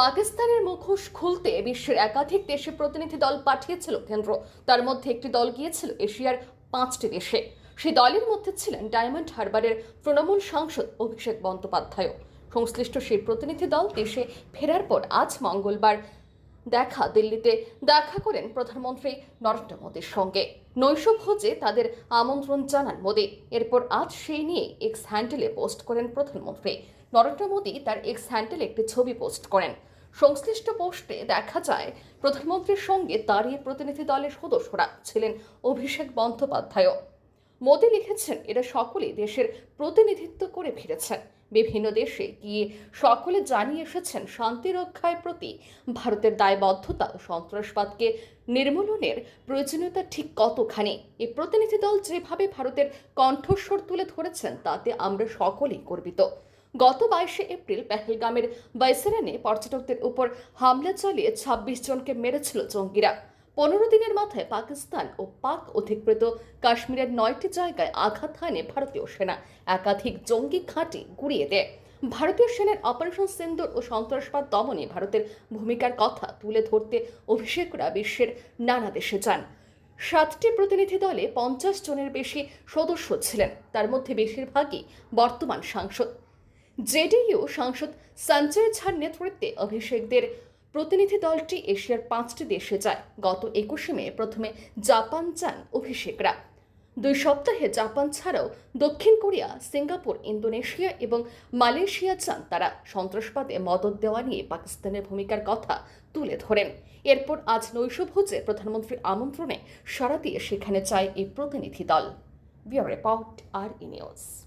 পাকিস্তানের মুখোশ খুলতে বিশ্বের একাধিক দেশে প্রতিনিধি দল পাঠিয়েছিল কেন্দ্র। তার মধ্যে একটি দল গিয়েছিল এশিয়ার পাঁচটি দেশে। সেই দলের মধ্যে ছিলেন ডায়মন্ড হারবারের তৃণমূল সাংসদ অভিষেক বন্দ্যোপাধ্যায় সংশ্লিষ্ট সেই প্রতিনিধি দল দেশে ফেরার পর আজ মঙ্গলবার দেখা দিল্লিতে দেখা করেন প্রধানমন্ত্রী নরেন্দ্র মোদীর সঙ্গে। নৈশভোজে তাদের আমন্ত্রণ জানান মোদী। এরপর আজ সেই নিয়ে এক্স হ্যান্ডেলে পোস্ট করেন প্রধানমন্ত্রী। নরেন্দ্র মোদী তার এক্স হ্যান্ডেলে একটি ছবি পোস্ট করেন। সংশ্লিষ্ট পোস্টে দেখা যায়, প্রধানমন্ত্রীর সঙ্গে তারই প্রতিনিধি দলের সদস্যরা ছিলেন অভিষেক বন্দ্যোপাধ্যায় মোদী লিখেছেন, এরা সকলেই দেশের প্রতিনিধিত্ব করে ফিরেছেন। বিভিন্ন দেশে গিয়ে সকলে জানিয়ে এসেছেন শান্তি রক্ষার প্রতি ভারতের দায়বদ্ধতা ও সন্ত্রাসবাদকে নির্মূলনের প্রয়োজনীয়তা ঠিক কতখানি? এই প্রতিনিধি দল যেভাবে ভারতের কণ্ঠস্বর তুলে ধরেছেন, তাতে আমরা সকলেই গর্বিত। গত বাইশে এপ্রিল পেহেলগামের বাইসেরানে পর্যটকদের উপর হামলা চালিয়ে ছাব্বিশ জনকে মেরেছিল জঙ্গিরা। পনেরো দিনের মাথায় পাকিস্তান ও পাক অধিকৃত কাশ্মীরের নয়টি জায়গায় আঘাত হানে ভারতীয় সেনা। একাধিক জঙ্গি ঘাঁটি গুড়িয়ে দেয়। ভারতীয় সেনার অপারেশন সিন্দুর ও সন্ত্রাসবাদ দমনে ভারতের ভূমিকার কথা তুলে ধরতে অভিষেকরা বিশ্বের নানা দেশে যান। সাতটি প্রতিনিধি দলে পঞ্চাশ জনের বেশি সদস্য ছিলেন। তার মধ্যে বেশিরভাগই বর্তমান সাংসদ। জেডিইউ সাংসদ সঞ্জয় ঝার নেতৃত্বে অভিষেকদের প্রতিনিধি দলটি এশিয়ার পাঁচটি দেশে যায়। গত একুশে মে প্রথমে জাপান যান অভিষেকরা। দুই সপ্তাহে জাপান ছাড়াও দক্ষিণ কোরিয়া, সিঙ্গাপুর, ইন্দোনেশিয়া এবং মালয়েশিয়া চান তারা। সন্ত্রাসবাদে মদত দেওয়া নিয়ে পাকিস্তানের ভূমিকার কথা তুলে ধরেন। এরপর আজ নৈশভোজে প্রধানমন্ত্রীর আমন্ত্রণে সাড়া দিয়ে সেখানে যায় এই প্রতিনিধি দল। বিয়ার রিপোর্ট আর ইনিউজ নিউজ।